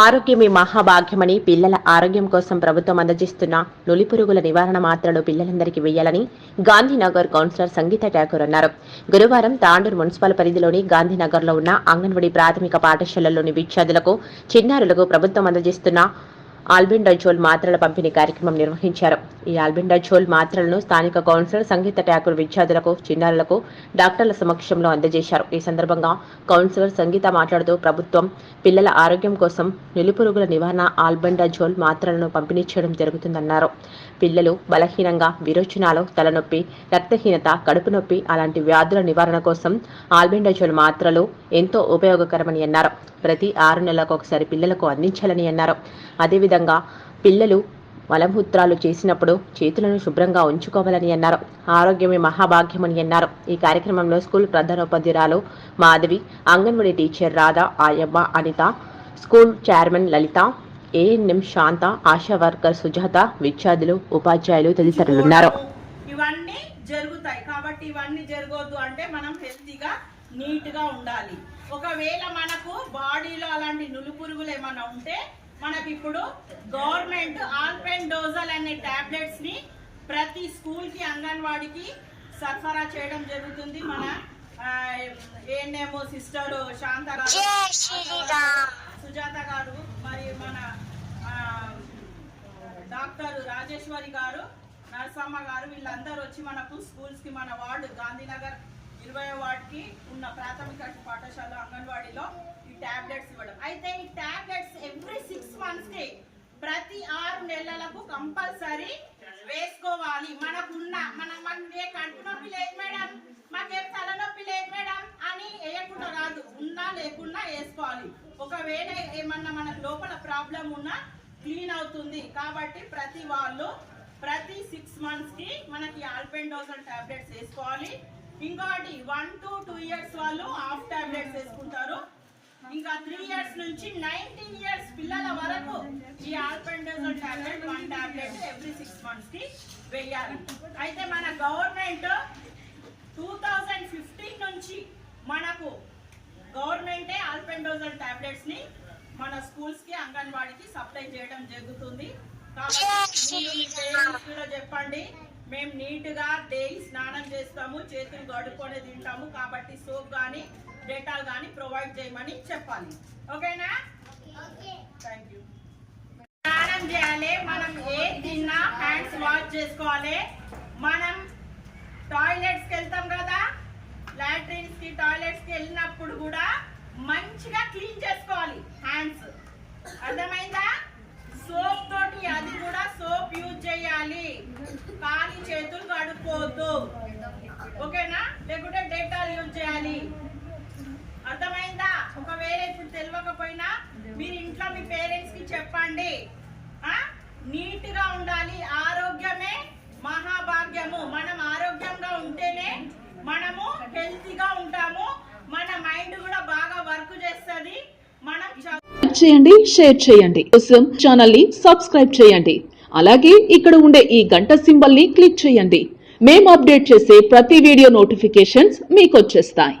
ఆరోగ్యమే మహాభాగ్యమని పిల్లల ఆరోగ్యం కోసం ప్రభుత్వం అందజేస్తున్న నులిపురుగుల నివారణ మాత్రలు పిల్లలందరికీ వేయాలని గాంధీనగర్ కౌన్సిలర్ సంగీత ఠాకూర్ అన్నారు. గురువారం తాండూరు మున్సిపల్ పరిధిలోని గాంధీనగర్లో ఉన్న అంగన్వాడీ ప్రాథమిక పాఠశాలల్లోని విద్యార్థులకు చిన్నారులకు ప్రభుత్వం అందజేస్తున్న ఆల్బెండజోల్ మాత్రల పంపిణీ కార్యక్రమం నిర్వహించారు. ఈ ఆల్బెండజోల్ మాత్రలను స్థానిక కౌన్సిలర్ సంగీత ఠాకూర్ విద్యార్థులకు చిన్నారులకు డాక్టర్ల సమక్షంలో అందజేశారు. ఈ సందర్భంగా కౌన్సిలర్ సంగీత మాట్లాడుతూ ప్రభుత్వం పిల్లల ఆరోగ్యం కోసం నిలుపురుగుల నివారణ ఆల్బెండజోల్ మాత్రలను పంపిణీ చేయడం జరుగుతుందన్నారు. పిల్లలు బలహీనంగా విరోచనాలు తలనొప్పి రక్తహీనత కడుపు నొప్పి అలాంటి వ్యాధుల నివారణ కోసం ఆల్బెండజోల్ మాత్రలు ఎంతో ఉపయోగకరమని అన్నారు. ప్రతి ఆరు నెలలకు ఒకసారి పిల్లలకు అందించాలని అన్నారు. అదేవిధంగా పిల్లలు మలమూత్రాలు చేసినప్పుడు చేతులను శుభ్రంగా ఉంచుకోవాలని అన్నారు. ఆరోగ్యమే మహాభాగ్యమని అన్నారు. ఈ కార్యక్రమంలో స్కూల్ ప్రధానోపాధ్యురాలు మాధవి అంగన్వాడీ టీచర్ రాధా ఆయమ్మ Anitha school chairman Lalitha ANM Shantha Asha worker Sujatha విద్యార్థులు ఉపాధ్యాయులు తదితరులున్నారు ఇవన్నీ జరుగుతాయి. కాబట్టి ఇవన్నీ జరగొద్దు అంటే మనం హెల్తీగా నీట్గా ఉండాలి. ఒకవేళ మనకు బాడీలో అలాంటి నులుపురుగులు ఏమైనా ఉంటే మనకి ఇప్పుడు గవర్నమెంట్ ఆల్పెన్ డోజల్ అనే టాబ్లెట్స్ని ప్రతి స్కూల్కి అంగన్వాడికి సరఫరా చేయడం జరుగుతుంది. మన ఏఎన్ఎం సిస్టర్ శాంతారావు సుజాత గారు మరి మన డాక్టర్ రాజేశ్వరి గారు నరసమ్మ గారు వీళ్ళందరూ వచ్చి మనకు స్కూల్స్కి మన వార్డు గాంధీనగర్ ఇరవై వాటికి ఉన్న ప్రాథమిక పాఠశాల అంగన్వాడీలో ఈ ట్యాబ్లెట్స్ ఇవ్వడం. అయితే ఈ టాబ్లెట్స్ ఎవ్రీ సిక్స్ మంత్స్కి ప్రతి ఆరు నెలలకు కంపల్సరీ వేసుకోవాలి. మనకున్న మనం మనకి ఏ కడుపు నొప్పి లేదు మేడం. మాకేం తలనొప్పి లేదు మేడం అని వేయకుండా రాదు ఉన్నా లేకున్నా వేసుకోవాలి. ఒకవేళ ఏమన్నా మనకు లోపల ప్రాబ్లం ఉన్నా క్లీన్ అవుతుంది కాబట్టి ప్రతి వాళ్ళు ప్రతి సిక్స్ మంత్స్కి మనకి ఆల్పెండోజల్ టాబ్లెట్స్ వేసుకోవాలి. ఇంకోటి వన్ టు టూ ఇయర్స్ వాళ్ళు హాఫ్ టాబ్లెట్స్ వేసుకుంటారు. ఇంకా త్రీ ఇయర్స్ నుంచి నైన్టీన్ ఇయర్స్ పిల్లల వరకు ఈ albendazole tablet one tablet every six మంత్స్కి వేయాలి. అయితే మన గవర్నమెంట్ టూ థౌజండ్ ఫిఫ్టీన్ నుంచి మనకు గవర్నమెంటే ఆల్పెండోజల్ టాబ్లెట్స్ని మన స్కూల్స్కి అంగన్వాడికి సప్లై చేయడం జరుగుతుంది. కాబట్టి కూడా చెప్పండి. మేము నీట్గా డైలీ స్నానం చేస్తాము చేతులు గడుపుకొని తింటాము. కాబట్టి సోప్ గానీ డేటాల్ గానీ ప్రొవైడ్ చేయమని చెప్పాలి. ఓకేనా? Thank you. స్నానం చేయాలి. మనం ఏ తిన్నా హ్యాండ్స్ వాష్ చేసుకోవాలి. మనం టాయిలెట్స్కి వెళ్తాం కదా లాట్రిన్స్కి టాయిలెట్స్కి వెళ్ళినప్పుడు కూడా మంచిగా క్లీన్ చేసుకోవాలి హ్యాండ్స్ అర్థమైందా సోప్ తోటి అది కూడా సోప్ యూజ్ చేయాలి ఖాళీ చేతులు కడుక్కోవద్దు ఓకేనా లేకుంటే డేటాల్ యూజ్ చేయాలి అర్థమైందా ఒకవేళ ఇప్పుడు తెలియకపోయినా మీరు ఇంట్లో మీ పేరెంట్స్కి చెప్పండి. నీట్గా ఉండాలి. ఆరోగ్యమే మహాభాగ్యము. మనం ఆరోగ్యంగా ఉంటేనే మనము హెల్తీగా ఉంటాము. మన మైండ్ కూడా బాగా వర్క్ చేస్తుంది. మనం చేయండి షేర్ చేయండి. కోసం ఛానల్ని సబ్స్క్రైబ్ చేయండి. అలాగే ఇక్కడ ఉండే ఈ గంట సింబల్ని క్లిక్ చేయండి. మేము అప్డేట్ చేసే ప్రతి వీడియో నోటిఫికేషన్స్ మీకు వచ్చేస్తాయి.